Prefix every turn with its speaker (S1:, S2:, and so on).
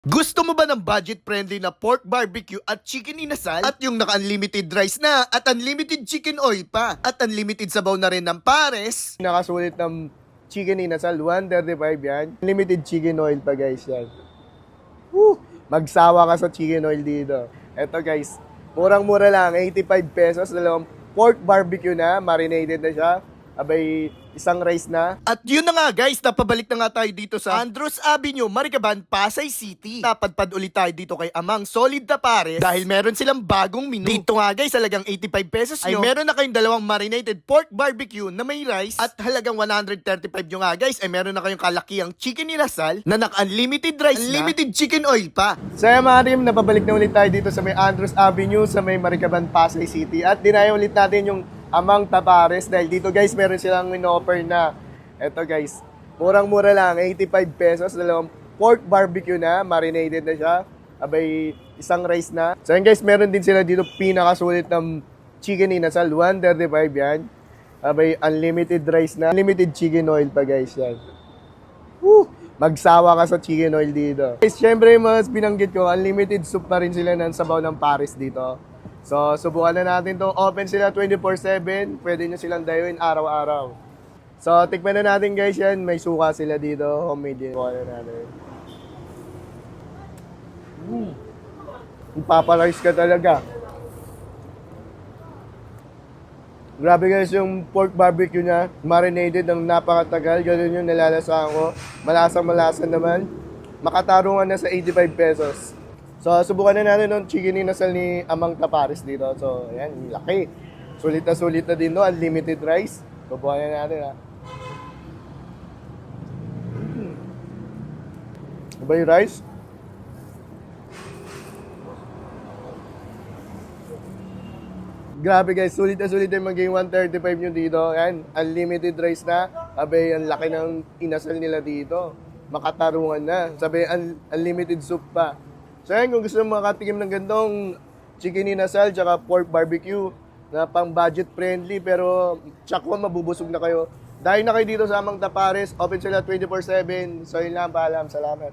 S1: Gusto mo ba ng budget-friendly na pork barbecue at chicken inasal? At yung naka-unlimited rice na at unlimited chicken oil pa? At unlimited sabaw na rin ng pares?
S2: Nakasulit ng chicken inasal, 135 yan. Limited chicken oil pa guys yan. Woo! Magsawa ka sa chicken oil dito. Eto guys, murang-mura lang, 85 pesos, dalawang pork barbecue na, marinated na siya. Abay, isang rice na.
S1: At yun na nga guys, napabalik na nga tayo dito sa Andros Avenue, Maricaban, Pasay City. Napadpad ulit tayo dito kay Amang Solid na Pares dahil meron silang bagong menu. Dito nga guys, halagang 85 pesos ay
S2: nyo.
S1: meron na kayong dalawang marinated pork barbecue na may rice at halagang 135 nyo nga guys ay meron na kayong kalakiang chicken inasal na naka-unlimited rice unlimited chicken oil pa.
S2: So yan mga napabalik na ulit tayo dito sa may Andros Avenue, sa may Maricaban, Pasay City. At dinaya ulit natin yung Amang Tapares dahil dito guys, meron silang in-offer na. Eto guys, murang-mura lang, 85 pesos, dalawang pork barbecue na, marinated na siya. Abay, isang rice na. So yan guys, meron din sila dito pinakasulit ng chicken inasal, 135 yan. Abay, unlimited rice na, unlimited chicken oil pa guys yan. Woo! Magsawa ka sa chicken oil dito. Guys, syempre mga binanggit ko, unlimited soup pa rin sila ng sabaw ng Paris dito. So, subukan na natin to. Open sila 24-7. Pwede nyo silang dayuin araw-araw. So, tikman na natin guys yan. May suka sila dito. Homemade yun. Subukan na natin. Mm. Paparize ka talaga. Grabe guys yung pork barbecue niya. Marinated ng napakatagal. Ganun yung nalalasahan ko. Malasang malasa naman. Makatarungan na sa 85 pesos. So, subukan na natin ng chicken inasal ni Amang Tapares dito. So, ayan, laki. Sulit na sulit na din no, unlimited rice. Subukan na natin ha. Mm. Ano ba yung rice? Grabe guys, sulit na sulit yung maging 135 nyo dito. Ayan, unlimited rice na. Abe, ang laki ng inasal nila dito. Makatarungan na. Sabi, un- unlimited soup pa. So ayan, kung gusto mo makatikim ng gandong chicken inasal tsaka pork barbecue na pang budget friendly pero tsakwa mabubusog na kayo. Dahil na kayo dito sa Amang Tapares, open sila 24-7. So yun lang, paalam. Salamat.